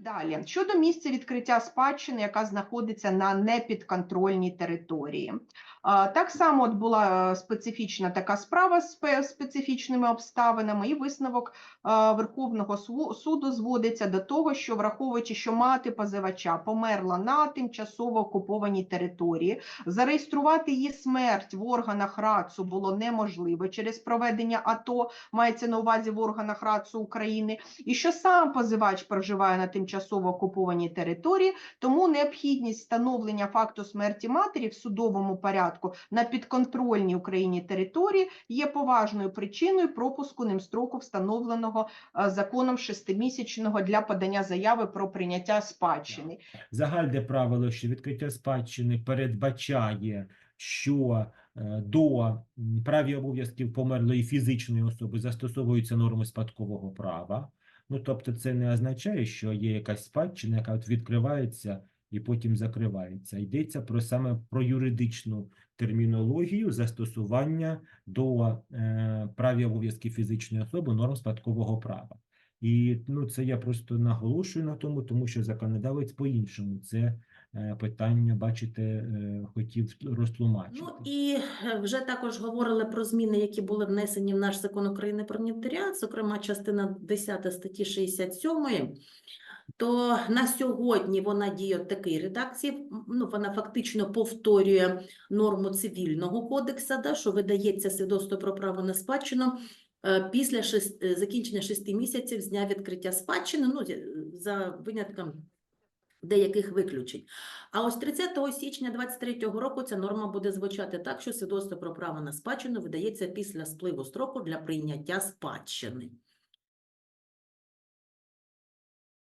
Далі щодо місця відкриття спадщини, яка знаходиться на непідконтрольній території. Так само от була е, специфічна така справа з специфічними обставинами, і висновок е, Верховного суду зводиться до того, що враховуючи, що мати позивача померла на тимчасово окупованій території, зареєструвати її смерть в органах РАЦУ було неможливо через проведення АТО, мається на увазі в органах РАЦУ України, і що сам позивач проживає на тимчасово окупованій території, тому необхідність встановлення факту смерті матері в судовому порядку на підконтрольній Україні території є поважною причиною пропуску ним строку, встановленого е, законом шестимісячного для подання заяви про прийняття спадщини. Загальне правило, що відкриття спадщини передбачає, що е, до прав і обов'язків померлої фізичної особи застосовуються норми спадкового права. Ну, тобто, це не означає, що є якась спадщина, яка от відкривається і потім закривається. Йдеться про саме про юридичну термінологію застосування до е, прав і обов'язків фізичної особи норм спадкового права. І ну, це я просто наголошую на тому, тому що законодавець по-іншому це питання, бачите, е, хотів розтлумачити. Ну і е, вже також говорили про зміни, які були внесені в наш закон України про нотаріат, зокрема частина 10 статті 67. То на сьогодні вона діє в такій редакції. Ну, вона фактично повторює норму цивільного кодексу, да, що видається свідоцтво про право на спадщину е, після шест- е, закінчення шести місяців з дня відкриття спадщини, ну, за винятком деяких виключень. А ось 30 січня 2023 року ця норма буде звучати так, що свідоцтво про право на спадщину видається після спливу строку для прийняття спадщини.